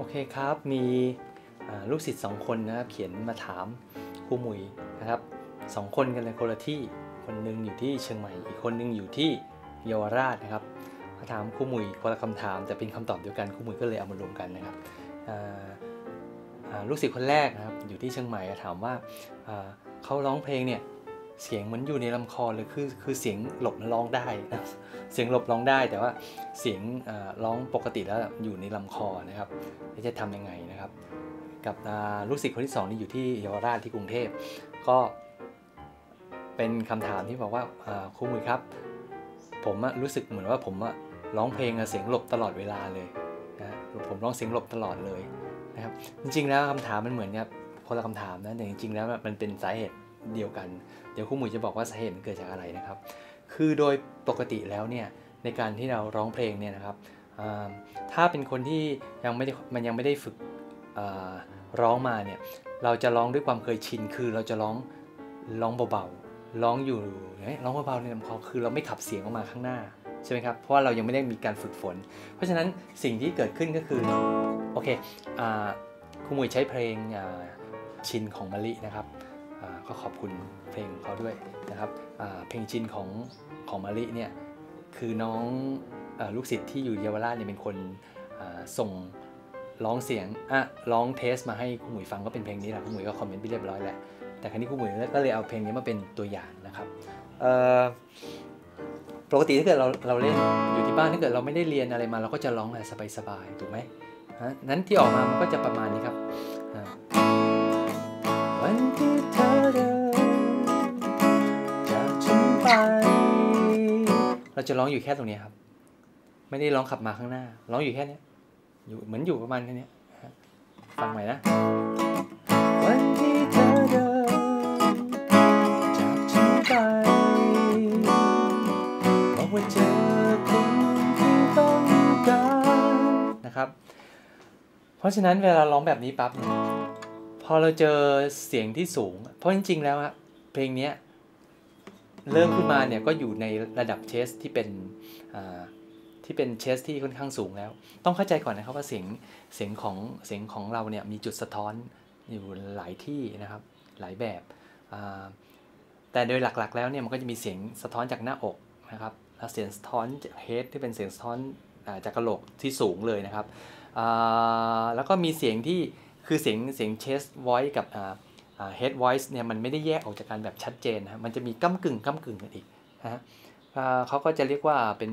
โอเคครับ มีลูกศิษย์สองคนนะครับ เขียนมาถามครูหมุยนะครับสองคนกันเลยคนละที่คนหนึงอยู่ที่เชียงใหม่ อีกคนหนึงอยู่ที่เยาวราชนะครับมาถามครูหมุยคนละคำถาม แต่เป็นคำตอบเดียวกันครูหมุยก็เลยเอามารวมกันนะครับลูกศิษย์คนแรกนะครับอยู่ที่เชียงใหม่ถามว่าเขาร้องเพลงเนี่ย เสียงเหมือนอยู่ในลำคอเลยคือคือเสียงหลบร้องได้นะเสียงหลบร้องได้แต่ว่าเสียงร้องปกติแล้วอยู่ในลำคอนะครับจะทำยังไงนะครับ กับลูกศิษย์คนที่สองนี่อยู่ที่เยาวราชที่กรุงเทพก็เป็นคำถามที่บอกว่าครูมุยครับ ผมอะรู้สึกเหมือนว่าผมอะร้องเพลงเสียงหลบตลอดเวลาเลยนะผมร้องเสียงหลบตลอดเลยนะครับจริงๆแล้วคำถามมันเหมือนกับคนละคำถามนะแต่จริงๆแล้วมันเป็นสาเหตุ เดียวกัน เดี๋ยวครูหมุยจะบอกว่าสาเหตุมันเกิดจากอะไรนะครับ คือโดยปกติแล้วเนี่ยในการที่เราร้องเพลงเนี่ยนะครับถ้าเป็นคนที่ยังไม่ได้มันยังไม่ได้ฝึกร้องมาเนี่ยเราจะร้องด้วยความเคยชินคือเราจะร้องร้องเบาๆร้องอยู่ร้องเบาๆในลำคอคือเราไม่ขับเสียงออกมาข้างหน้าใช่ไหมครับเพราะว่าเรายังไม่ได้มีการฝึกฝน เพราะฉะนั้นสิ่งที่เกิดขึ้นก็คือโอเคอครูหมุยใช้เพลงชินของมะลินะครับ ก็ขอบคุณเพลงของเขาด้วยนะครับเพลงชินของของมะลิเนี่ยคือน้องอลูกศิษย์ที่อยู่เยาวราชเนี่ยเป็นคนส่งร้องเสียงอะร้องเทสมาให้ครูหมุยฟังก็เป็นเพลงนี้แหละครูหมุยก็คอมเมนต์ไปเรียบร้อยแล้วแต่ครั้นี้ครูหมุยก็เลยเอาเพลงนี้มาเป็นตัวอย่างนะครับปกติถ้าเกิดเราเราเล่นอยู่ที่บ้านถ้าเกิดเราไม่ได้เรียนอะไรมาเราก็จะร้องแบบสบายๆถูกไหมฮะนั้นที่ออกมามันก็จะประมาณนี้ครับ เราจะร้องอยู่แค่ตรงนี้ครับ ไม่ได้ร้องขับมาข้างหน้า ร้องอยู่แค่เนี้ยอยู่เหมือนอยู่ประมาณแค่เนี้ยฮะฟังใหม่นะวันที่เธอเดินจากฉันไปบอกว่าเจอคนที่ต้องการนะครับ เพราะฉะนั้นเวลาร้องแบบนี้ปั๊บเนี่ยพอเราเจอเสียงที่สูง เพราะจริงๆแล้วอะเพลงเนี้ย เริ่มขึ้นมาเนี่ยก็อยู่ในระดับเชสที่เป็นที่เป็นเชสที่ค่อนข้างสูงแล้ว ต้องเข้าใจก่อนนะครับว่าเสียงเสียงของเสียงของเราเนี่ยมีจุดสะท้อนอยู่หลายที่นะครับหลายแบบแต่โดยหลักๆ แล้วเนี่ยมันก็จะมีเสียงสะท้อนจากหน้าอกนะครับแล้วเสียงสะท้อนจากเฮดที่เป็นเสียงสะท้อนจากกระโหลกที่สูงเลยนะครับแล้วก็มีเสียงที่คือเสียงเสียงเชสไว c e กับ อ่าเฮด voice เนี่ยมันไม่ได้แยกออกจากกันแบบชัดเจนนะมันจะมีก้ากึ่งก้ากึ่งกันอีกนะฮะเขาก็จะเรียกว่าเป็น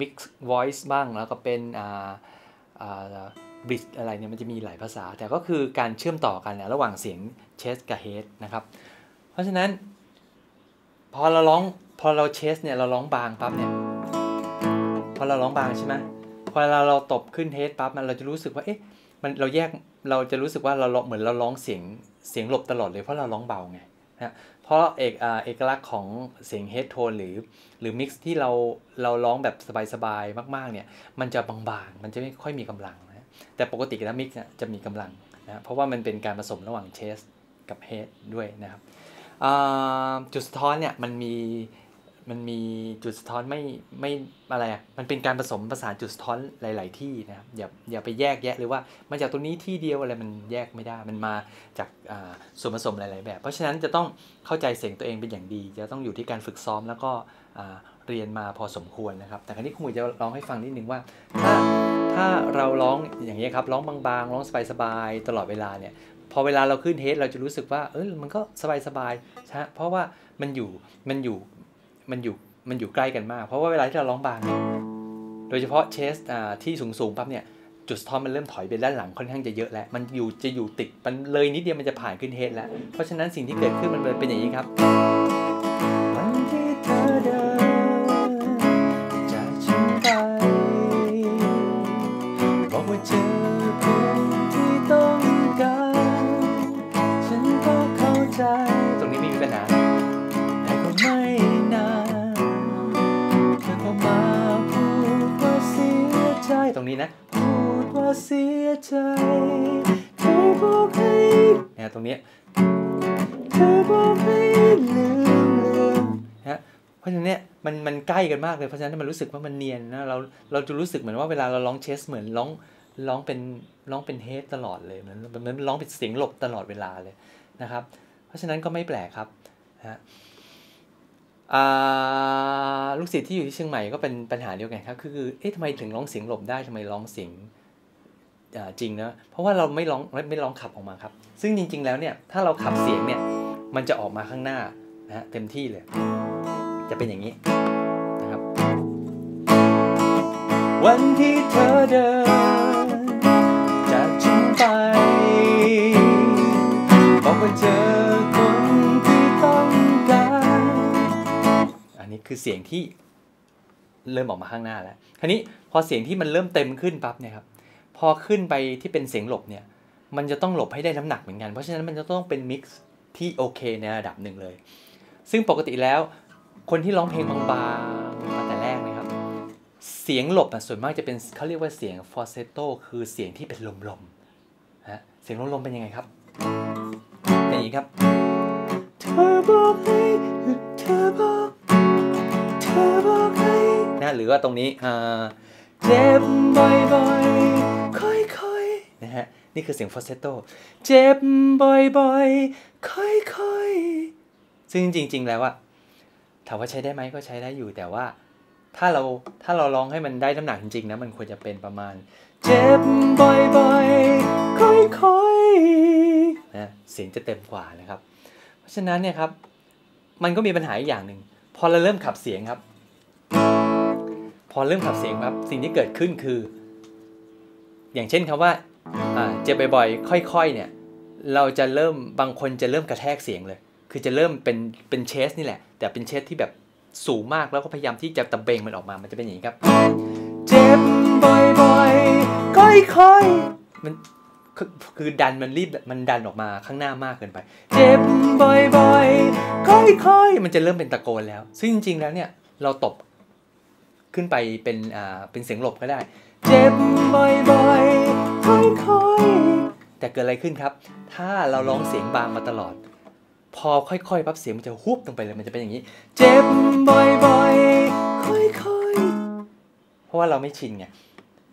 mix voice บ้างแล้วก็เป็นอ่าอ่า bridge อะไรเนี่ยมันจะมีหลายภาษา แต่ก็คือการเชื่อมต่อกันเนี่ยระหว่างเสียง chest กับ head นะครับเพราะฉะนั้น พอเราร้องพอเรา chest เนี่ยเราร้องบางปั๊บเนี่ยพอเราร้องบางใช่ไหมพอเราเราตบขึ้น head ปั๊บมันเราจะรู้สึกว่าเอ๊ะมันเราแยกเราจะรู้สึกว่าเราเหมือนเราร้องเสียง เสียงหลบตลอดเลยเพราะเราร้องเบาไงนะเพราะเอกเอกลักษณ์ของเสียงเฮดโทนหรือหรือมิกซ์ที่เราเราร้องแบบสบายๆมากๆเนี่ยมันจะบางๆ มันจะไม่ค่อยมีกำลังนะแต่ปกติแล้วมิกซ์จะมีกำลังนะเพราะว่ามันเป็นการผสมระหว่างเชสกับเฮดด้วยนะครับจุดสะท้อนเนี่ยมันมี มันมีจุดสะท้อนไม่ไม่อะไรอะมันเป็นการผสมผสานจุดสะท้อนหลาย ๆ ที่นะครับอย่าอย่าไปแยกแยะเลยว่ามาจากตรงนี้ที่เดียวอะไรมันแยกไม่ได้ มันมาจากอ่าส่วนผสมหลาย ๆ แบบ เพราะฉะนั้นจะต้องเข้าใจเสียงตัวเองเป็นอย่างดี จะต้องอยู่ที่การฝึกซ้อมแล้วก็อ่าเรียนมาพอสมควรนะครับ แต่ครั้นี้คุณหมจะร้องให้ฟังนิดนึงว่า ถ้าถ้าเราร้องอย่างนี้ครับร้องบาง ๆ ร้องสบาย ๆ ตลอดเวลาเนี่ยพอเวลาเราขึ้นเฮดเราจะรู้สึกว่าเออมันก็สบายๆใช่เพราะว่ามันอยู่มันอยู่ มันอยู่มันอยู่ใกล้กันมาก เพราะว่าเวลาที่เราร้องบางเนี่ยโดยเฉพาะเชสที่สูงๆปั๊บเนี่ยจุดสะท้อนมันเริ่มถอยไปด้านหลังค่อนข้างจะเยอะแล้ว มันอยู่จะอยู่ติดมันเลยนิดเดียวมันจะผ่านขึ้นเฮดแล้ว เพราะฉะนั้นสิ่งที่เกิดขึ้นมันเป็นอย่างนี้ครับ เธอบอกให้เนี่ยตรงเนี้ยเธอบอกให้ลืมลืมนะฮะเพราะฉะนั้นเนี่ยมันมันใกล้กันมากเลยเพราะฉะนั้นมันรู้สึกว่ามันเนียนนะเราเราจะรู้สึกเหมือนว่าเวลาเราร้องเชสเหมือนร้องร้องเป็นร้องเป็นเฮดตลอดเลยมันมันร้องเป็นเสียงหลบตลอดเวลาเลยนะครับ เพราะฉะนั้นก็ไม่แปลกครับนะฮะลูกศิษย์ที่อยู่ที่เชียงใหม่ก็เป็นปัญหาเดียวกันครับ คือเอ๊ะทำไมถึงร้องเสียงหลบได้ทำไมร้องเสียง จริงนะเพราะว่าเราไม่ร้องไม่ร้องขับออกมาครับ ซึ่งจริง ๆ แล้วเนี่ยถ้าเราขับเสียงเนี่ยมันจะออกมาข้างหน้านะฮะเต็มที่เลย จะเป็นอย่างนี้นะครับ วันที่เธอเดินจากฉันไปบอกว่าเจอคนที่ต้องการอันนี้คือเสียงที่เริ่มออกมาข้างหน้าแล้ว คราวนี้พอเสียงที่มันเริ่มเต็มขึ้นปั๊บเนี่ยครับ พอขึ้นไปที่เป็นเสียงหลบเนี่ย มันจะต้องหลบให้ได้น้ำหนักเหมือนกัน เพราะฉะนั้นมันจะต้องเป็นมิกซ์ที่โอเคในระดับหนึ่งเลย ซึ่งปกติแล้ว คนที่ร้องเพลงบางๆมาแต่แรกนะครับ เสียงหลบส่วนมากจะเป็นเขาเรียกว่าเสียงฟอร์เซโตคือเสียงที่เป็นลมๆฮะเสียงลมๆเป็นยังไงครับเป็นอย่างนี้ครับเธอบอกให้เธอบอกเธอบอกให้นะหรือว่าตรงนี้อ่าเจ็บบ่อยๆค่อยๆ นี่คือเสียงฟอร์เซโตเจ็บบ่อยๆ ค่อยๆ ซึ่งจริง ๆ แล้วอะถามว่าใช้ได้ไหมก็ใช้ได้อยู่แต่ว่า ถ้าเราถ้าเราร้องให้มันได้น้ำหนักจริงๆนะมันควรจะเป็นประมาณ เจ็บบ่อยๆ ค่อยๆนะเสียงจะเต็มกว่านะครับ เพราะฉะนั้นเนี่ยครับ มันก็มีปัญหาอีกอย่างหนึ่งพอเราเริ่มขับเสียงครับ พอเริ่มขับเสียงครับสิ่งที่เกิดขึ้นคือ อย่างเช่นคำว่า เจ็บบ่อยๆ ค่อยๆ เนี่ย เราจะเริ่มบางคนจะเริ่มกระแทกเสียงเลย คือจะเริ่มเป็นเป็นเชสนี่แหละ แต่เป็นเชสที่แบบสูงมากแล้วก็พยายามที่จะตะเบงมันออกมา มันจะเป็นอย่างนี้ครับ เจ็บบ่อยๆ ค่อยๆ มันคือดันมันรีบมันดันออกมาข้างหน้ามากเกินไป เจ็บบ่อยๆ ค่อยๆ มันจะเริ่มเป็นตะโกนแล้ว ซึ่งจริงๆ แล้วเนี่ยเราตบขึ้นไปเป็นอ่าเป็นเสียงหลบก็ได้ เจ็บบ่อยๆค่อยๆ แต่เกิดอะไรขึ้นครับ ถ้าเราร้องเสียงบางมาตลอด พอค่อยๆปั๊บเสียงมันจะฮุบลงไปเลยมันจะเป็นอย่างนี้ เจ็บบ่อยๆค่อยๆ เพราะว่าเราไม่ชินไง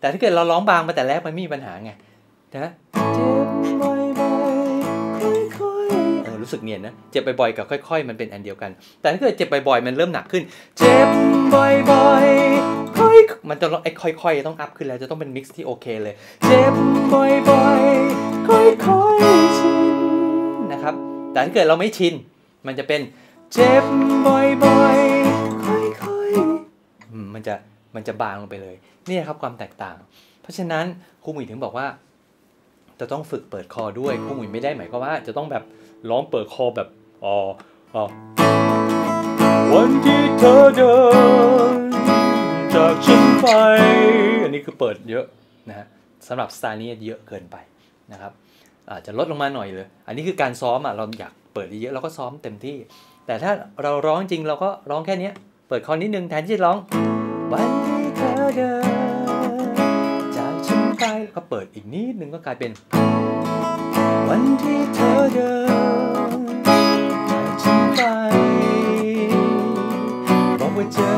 แต่ถ้าเกิดเราร้องบางมาแต่แรกมันไม่มีปัญหาไงนะเจ็บบ่อยๆค่อยๆเออรู้สึกเนียนนะ เจ็บบ่อยๆกับค่อย ๆ มันเป็นอันเดียวกัน แต่ถ้าเกิดเจ็บบ่อยๆมันเริ่มหนักขึ้น เจ็บบ่อยๆค่อย มันจะไอ้ค่อยๆ ต้องอัพขึ้นแล้วจะต้องเป็นมิกซ์ที่โอเคเลย เจ็บบ่อยๆ ค่อยๆ ชินนะครับ แต่ถ้าเกิดเราไม่ชิน มันจะเป็นเจ็บบ่อยๆ ค่อยๆ มันจะมันจะบางลงไปเลย นี่ครับความแตกต่าง เพราะฉะนั้นครูหมุยถึงบอกว่า จะต้องฝึกเปิดคอด้วยครูหมุยไม่ได้หมายความว่า จะต้องแบบร้องเปิดคอแบบอ๋ออ๋อวันที่เธอเดิน จากฉันไป อันนี้คือเปิดเยอะนะฮะสำหรับสไตล์นี้เยอะเกินไปนะครับอาจจะลดลงมาหน่อยเลย อันนี้คือการซ้อมอะเราอยากเปิดเยอะเราก็ซ้อมเต็มที่ แต่ถ้าเราร้องจริงเราก็ร้องแค่นี้เปิดคอนิดนึงแทนที่จะร้องวันที่เธอเดินจากฉันไปก็เปิดอีกนิดนึงก็กลายเป็น วันที่เธอเดินจากฉันไปบอกว่าเจอ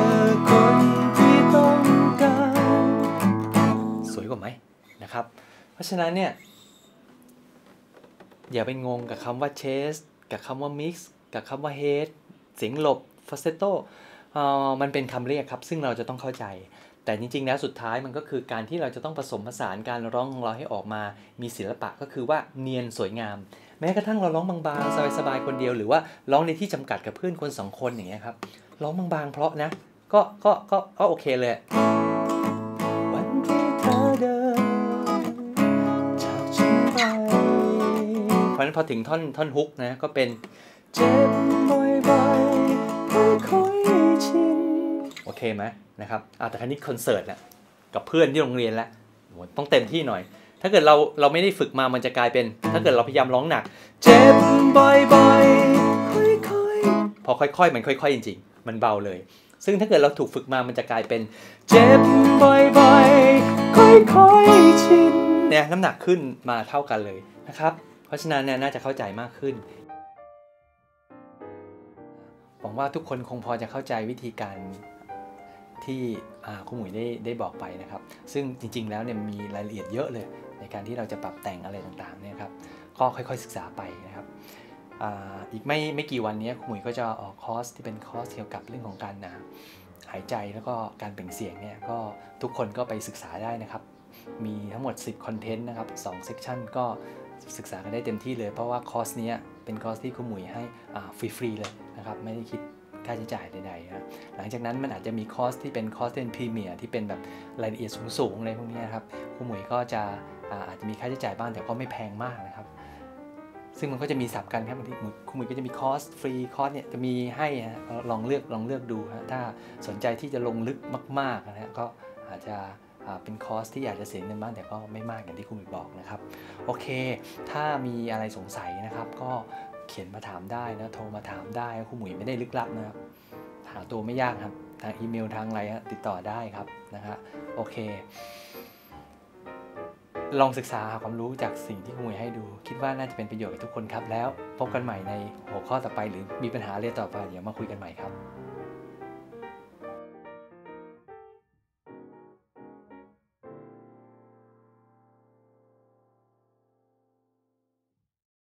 เพราะฉะนั้นเนี่ย อย่าไปงงกับคำว่า chase กับคำว่า mix กับคำว่า head เสียงหลบ falsetto มันเป็นคำเรียกครับ ซึ่งเราจะต้องเข้าใจ แต่จริงๆ แล้วสุดท้ายมันก็คือการที่เราจะต้องผสมผสานการร้องของเราให้ออกมา มีศิลปะก็คือว่าเนียนสวยงาม แม้กระทั่งเราร้องบางๆสบายๆคนเดียว หรือว่าร้องในที่จำกัดกับเพื่อนคนสองคนอย่างเงี้ยครับร้องบางๆเพราะนะก็ก็ก็ก็โอเคเลย เพราะฉะนั้นพอถึงท่อนท่อนฮุกนะก็เป็นเจ็บบ่อยๆค่อยๆชินโอเคไหมนะครับอ่าแต่ครั้นี้คอนเสิร์ตแหละกับเพื่อนที่โรงเรียนแล้วต้องเต็มที่หน่อย ถ้าเกิดเราเราไม่ได้ฝึกมามันจะกลายเป็น ถ้าเกิดเราพยายามร้องหนัก เจ็บบ่อยๆค่อยๆพอค่อยๆมันค่อย ๆ จริง ๆ มันเบาเลย ซึ่งถ้าเกิดเราถูกฝึกมามันจะกลายเป็น เจ็บบ่อยๆค่อยๆชินเนี่ยน้ำหนักขึ้นมาเท่ากันเลยนะครับเพ ราะฉะนั้นเนี่ยน่าจะเข้าใจมากขึ้น หวังว่าทุกคนคงพอจะเข้าใจวิธีการที่ครูหมุยได้ได้บอกไปนะครับ ซึ่งจริง ๆ แล้วเนี่ยมีรายละเอียดเยอะเลย ในการที่เราจะปรับแต่งอะไรต่างๆเนี่ยครับ ก็ค่อยๆศึกษาไปนะครับอีกไม่ไม่กี่วันนี้ครูหมุยก็จะออกคอร์สที่เป็นคอร์สเกี่ยวกับเรื่องของการหายใจแล้วก็การเปล่งเสียงเนี่ยก็ทุกคนก็ไปศึกษาได้นะครับ มีทั้งหมด 10 คอนเทนต์นะครับ2เซสชันก็ ศึกษากันได้เต็มที่เลย เพราะว่าคอร์สนี้เป็นคอร์สที่ครูหมุยให้ฟรีๆเลยนะครับไม่ได้คิดค่าใช้จ่ายใดๆนะหลังจากนั้นมันอาจจะมีคอร์สที่เป็นคอร์สเป็นพรีเมียร์ที่เป็นแบบรายละเอียดสูงๆอะไรพวกนี้นครับครูหมุยก็จะอาจจะมีค่าใช้จ่ายบ้างแต่ก็ไม่แพงมากนะครับ ซึ่งมันก็จะมีสับกันครับบางทีครูหมุยก็จะมีคอร์สฟรีคอร์สเนี่ยจะมีให้ลองเลือกลองเลือกดูฮะถ้าสนใจที่จะลงลึกมากๆนะก็อาจจะ เป็นคอสที่อยากจะเสียเงินบ้างแต่ก็ไม่มากอย่างที่คุณมีบอกนะครับ โอเค ถ้ามีอะไรสงสัยนะครับ ก็เขียนมาถามได้นะโทรมาถามได้คุณหมุยไม่ได้ลึกลับนะครับหาตัวไม่ยากครับทางอีเมลทางอะไรติดต่อได้ครับนะฮะโอเค ลองศึกษาหาความรู้จากสิ่งที่คุณหมุยให้ดู คิดว่าน่าจะเป็นประโยชน์กับทุกคนครับ แล้วพบกันใหม่ในหัวข้อต่อไปหรือมีปัญหาอะไรต่อไปเดี๋ยวมาคุยกันใหม่ครับ